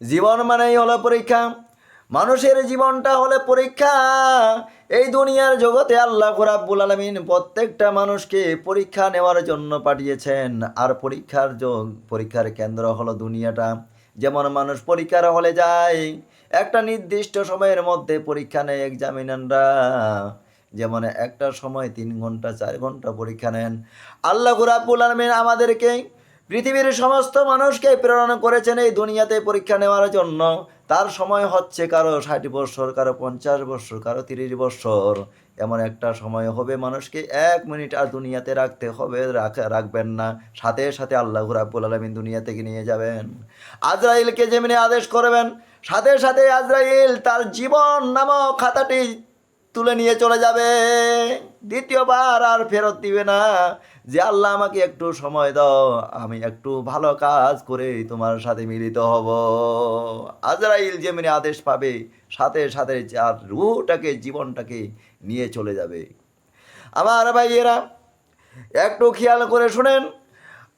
জীবন মানেই হলো পরীক্ষা। মানুষের জীবনটা হলে পরীক্ষা। এই দুনিয়ার জগতে আল্লাহ রাব্বুল আলমিন প্রত্যেকটা মানুষকে পরীক্ষা নেওয়ার জন্য পাঠিয়েছেন। আর পরীক্ষার যোগ, পরীক্ষার কেন্দ্র হলো দুনিয়াটা। যেমন মানুষ পরীক্ষার হলে যায়, একটা নির্দিষ্ট সময়ের মধ্যে পরীক্ষা নেয় এক্সামিনাররা যেমন একটা সময় তিন ঘণ্টা, চার ঘণ্টা পরীক্ষা নেন। আল্লাহ রাব্বুল আলমিন আমাদেরকে পৃথিবীর সমস্ত মানুষকে প্রেরণা করেছেন এই দুনিয়াতে পরীক্ষা নেওয়ার জন্য। তার সময় হচ্ছে কারও ষাট বৎসর, কারও পঞ্চাশ বৎসর, কারও তিরিশ বৎসর। এমন একটা সময় হবে মানুষকে এক মিনিট আর দুনিয়াতে রাখতে হবে রাখবেন না। সাথে সাথে আল্লাহ রাব্বুল আলমিন দুনিয়া থেকে নিয়ে যাবেন। আজরাইলকে যেমনি আদেশ করবেন, সাথে সাথে আজরাইল তার জীবন নামক খাতাটি তুলে নিয়ে চলে যাবে। দ্বিতীয়বার আর ফেরত দিবে না। যে আল্লাহ আমাকে একটু সময় দাও, আমি একটু ভালো কাজ করে তোমার সাথে মিলিত হব। আজরাইল যেমনি আদেশ পাবে, সাথে সাথে যার রুটাকে জীবনটাকে নিয়ে চলে যাবে। আমার ভাইয়েরা, একটু খেয়াল করে শুনেন।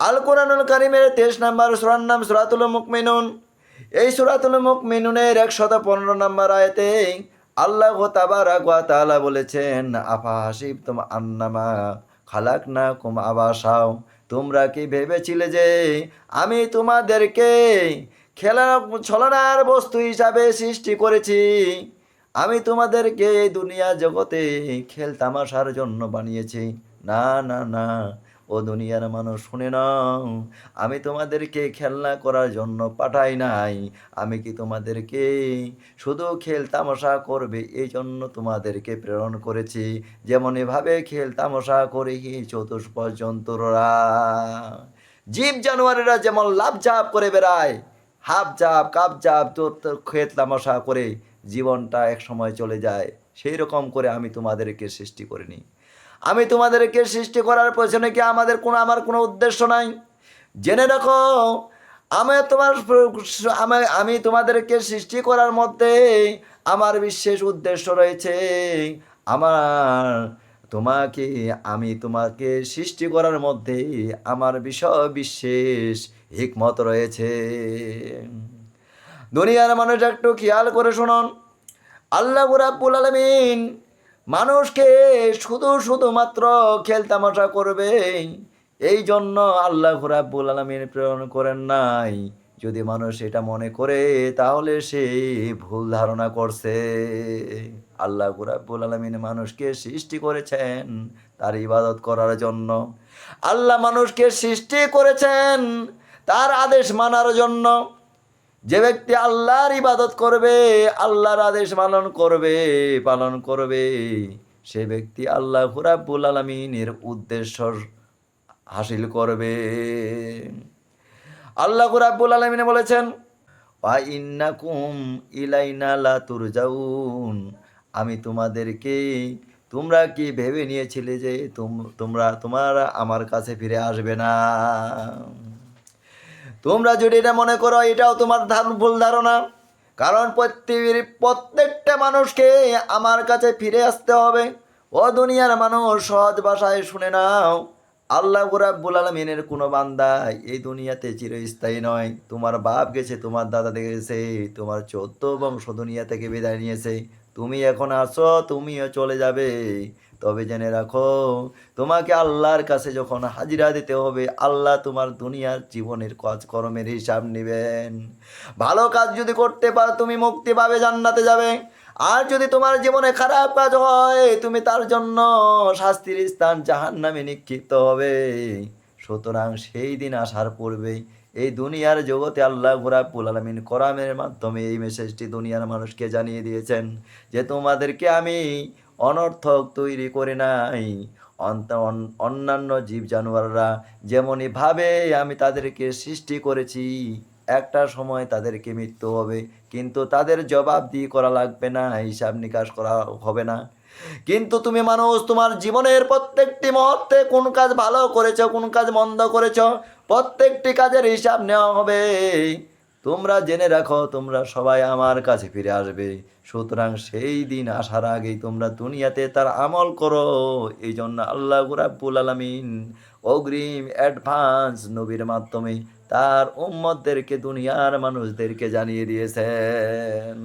আল কোরআনুল কারিমের তেইশ নাম্বার সুরার নাম সুরাতুল মুকমিনুন। এই সুরাতুল মুকমিনুনের একশত পনেরো নাম্বার আয়তে আল্লাহ তাআলা বলেছেন, আফা হাসিব তুম আন্নামা খালাক না কুম আবাসাও। তোমরা কি ভেবেছিলে যে আমি তোমাদেরকে খেলা ছলনার বস্তু হিসাবে সৃষ্টি করেছি? আমি তোমাদেরকে দুনিয়া জগতে খেল তামাশার জন্য বানিয়েছি। না না না। ও দুনিয়ার মানুষ, শুনে নাও। আমি তোমাদেরকে খেলনা করার জন্য পাঠাই নাই। আমি কি তোমাদেরকে শুধু খেল তামাশা করবে? এই জন্য তোমাদেরকে প্রেরণ করেছি। যেমন এভাবে খেল তামাশা করে হি চতুষ্প জন্তুরা জীব জানোয়ারেরা যেমন লাভ ঝাপ করে বেড়ায় হাফ জাপ, কাপ জাপ খেত তামাশা করে জীবনটা এক সময় চলে যায়। সেই রকম করে আমি তোমাদেরকে সৃষ্টি করিনি। আমি তোমাদেরকে সৃষ্টি করার পেছনে কি আমাদের কোনো, আমার কোনো উদ্দেশ্য নাই? জেনে রাখো, আমি তোমার আমি আমি তোমাদেরকে সৃষ্টি করার মধ্যে আমার বিশেষ উদ্দেশ্য রয়েছে। আমার, তোমাকে, আমি তোমাকে সৃষ্টি করার মধ্যে আমার বিষয় বিশেষ হিকমত রয়েছে। দুনিয়ার মানুষ একটু খেয়াল করে শুনুন। আল্লাহ রাব্বুল আলমিন মানুষকে শুধু শুধুমাত্র খেলতামাশা করবে। এই জন্য আল্লাহ রাব্বুল আলমিন প্রেরণ করেন নাই। যদি মানুষ এটা মনে করে, তাহলে সে ভুল ধারণা করছে। আল্লাহ রাব্বুল আলমিন মানুষকে সৃষ্টি করেছেন তার ইবাদত করার জন্য। আল্লাহ মানুষকে সৃষ্টি করেছেন তার আদেশ মানার জন্য। যে ব্যক্তি আল্লাহর ইবাদত করবে, আল্লাহর আদেশ পালন করবে পালন করবে, সে ব্যক্তি আল্লাহ রাব্বুল আলমিনের উদ্দেশ্য হাসিল করবে। আল্লাহ রাব্বুল আলমিনে বলেছেন ইলাইনা আমি তোমাদেরকে, তোমরা কি ভেবে নিয়েছিলে যে তোম- তোমরা তোমরা আমার কাছে ফিরে আসবে না? তোমরা যদি এটা মনে করো, এটাও তোমার ভুল ধারণা। কারণ পৃথিবীর প্রত্যেকটা মানুষকে আমার কাছে ফিরে আসতে হবে। ও দুনিয়ার মানুষ, সহজ ভাষায় শুনে নাও। আল্লাহ রাব্বুল আলমিনের কোনো বান্দা এই দুনিয়াতে চিরস্থায়ী নয়। তোমার বাপ গেছে, তোমার দাদা গেছে, তোমার চোদ্দ বংশ দুনিয়া থেকে বিদায় নিয়েছে। তুমি এখন আসো তুমিও চলে যাবে। তবে জেনে রাখো, তোমাকে আল্লাহর কাছে যখন হাজিরা দিতে হবে, আল্লাহ তোমার দুনিয়ার জীবনের কাজকর্মের হিসাব নেবেন। ভালো কাজ যদি করতে পারো তুমি মুক্তি পাবে, জান্নাতে যাবে। আর যদি তোমার জীবনে খারাপ কাজ হয়, তুমি তার জন্য শাস্তির স্থান জাহান নামে নিক্ষিপ্ত হবে। সুতরাং সেই দিন আসার পূর্বে এই দুনিয়ার জগতে আল্লাহ ঘোরাবুল আলমিন কোরআনের মাধ্যমে এই মেসেজটি দুনিয়ার মানুষকে জানিয়ে দিয়েছেন যে, তোমাদেরকে আমি অনর্থক তৈরি করে নাই। অন্যান্য জীব জানোয়াররা যেমনই ভাবে, আমি তাদেরকে সৃষ্টি করেছি। একটা সময় তাদেরকে মৃত্যু হবে, কিন্তু তাদের জবাব দিয়ে করা লাগবে না, হিসাব নিকাশ করা হবে না। কিন্তু তুমি মানুষ, তোমার জীবনের প্রত্যেকটি মুহূর্তে কোন কাজ ভালো করেছ, কোন কাজ মন্দ করেছ, প্রত্যেকটি কাজের হিসাব নেওয়া হবে। তোমরা জেনে রাখো, তোমরা সবাই আমার কাছে ফিরে আসবে। সুতরাং সেই দিন আসার আগেই তোমরা দুনিয়াতে তার আমল করো। এই জন্য আল্লাহ রাব্বুল আলমিন অগ্রিম অ্যাডভান্স নবীর মাধ্যমে তার উম্মদদেরকে দুনিয়ার মানুষদেরকে জানিয়ে দিয়েছেন।